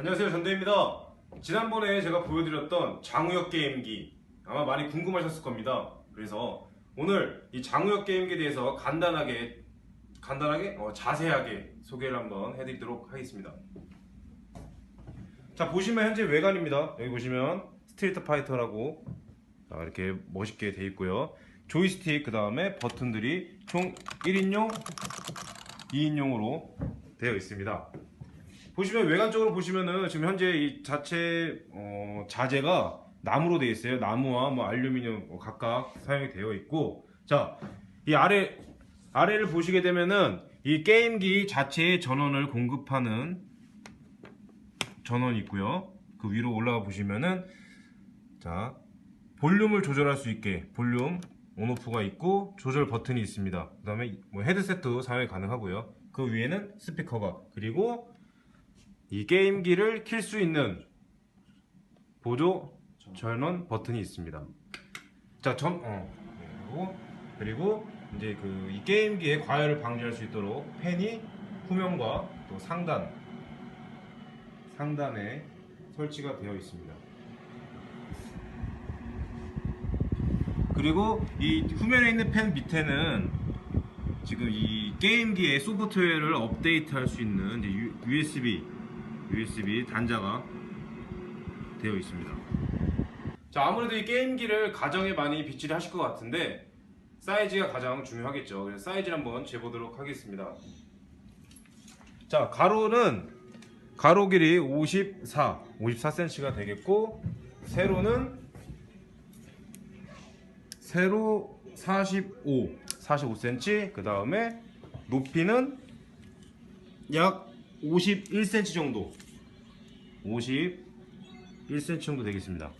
안녕하세요 전대입니다. 지난번에 제가 보여드렸던 장우혁 게임기 아마 많이 궁금하셨을 겁니다. 그래서 오늘 이 장우혁 게임기에 대해서 간단하게 간단하게 어, 자세하게 소개를 한번 해드리도록 하겠습니다. 자 보시면 현재 외관입니다. 여기 보시면 스트리트 파이터라고 자, 이렇게 멋있게 돼 있고요. 조이스틱 그 다음에 버튼들이 총 1인용 2인용으로 되어 있습니다 보시면 외관적으로 보시면은 지금 현재 이 자체 어, 자재가 나무로 되어 있어요. 나무와 뭐 알루미늄 뭐 각각 사용이 되어 있고 자 이 아래 아래를 보시게 되면은 이 게임기 자체의 전원을 공급하는 전원이 있고요. 그 위로 올라가 보시면은 자 볼륨을 조절할 수 있게 볼륨 온오프가 있고 조절 버튼이 있습니다. 그 다음에 뭐 헤드셋도 사용이 가능하고요. 그 위에는 스피커가 그리고 이 게임기를 킬 수 있는 보조 전원 버튼이 있습니다. 자, 전, 어, 그리고, 그리고 이제 그 이 게임기의 과열을 방지할 수 있도록 팬이 후면과 또 상단, 상단에 설치가 되어 있습니다. 그리고 이 후면에 있는 팬 밑에는 지금 이 게임기의 소프트웨어를 업데이트 할 수 있는 USB USB 단자가 되어 있습니다. 자 아무래도 이 게임기를 가정에 많이 비치를 하실 것 같은데 사이즈가 가장 중요하겠죠. 그래서 사이즈를 한번 재보도록 하겠습니다. 자 가로는 가로 길이 54, 54cm가 되겠고 세로는 세로 45, 45cm. 그 다음에 높이는 약 51cm 정도. 51cm 정도 되겠습니다.